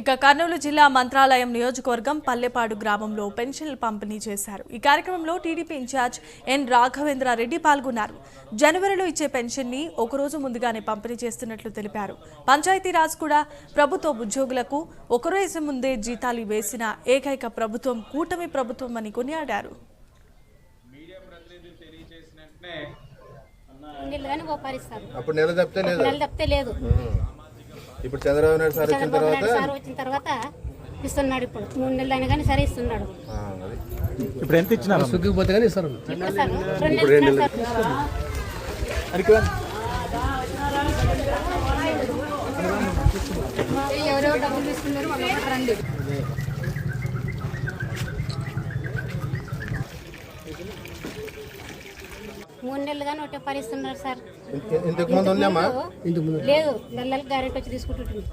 ఇక కర్నూలు జిల్లా మంత్రాలయం నియోజకవర్గం పల్లెపాడు గ్రామంలో పెన్షన్లు పంపిణీ చేశారు. ఈ కార్యక్రమంలో TDP incharge N Raghavendra Reddy పాల్గొన్నారు. జనవరిలో ఇచ్చే పెన్షన్ని ఒకరోజు ముందుగానే పంపిణీ చేస్తున్నట్లు తెలిపారు. పంచాయతీరాజ్ కూడా ప్రభుత్వ ఉద్యోగులకు ఒకరోజు ముందే జీతాలు వేసిన ఏకైక ప్రభుత్వం కూటమి ప్రభుత్వం అని కొనియాడారు. అప్పుడు నెల తప్పితే లేదు. ఇప్పుడు చంద్రబాబు నాయుడు సార్ వచ్చిన చంద్రబాబు తర్వాత నాయుడు సార్ వచ్చిన తర్వాత ఇస్తున్నాడు ఇప్పుడు. మూడు నెలలు అయినా కానీ సరే ఇస్తున్నాడు. ఆ, అది ఇప్పుడు ఎంత ఇచ్చినారు సుగ్గిపోతే కానీ ఇస్తారు. ఇప్పుడు సార్? రెండు నెలలు ఇస్తున్నారు సార్. ఎవరెవరు డబ్బులు తీసుకున్నారు వాళ్ళు ఒకటి రండి. మూడు నెలలు కానీ ఒకటే పరిస్తున్నారు సార్. లేదు నెలలకు గ్యారెంటీ వచ్చి తీసుకుంటుంటుంది.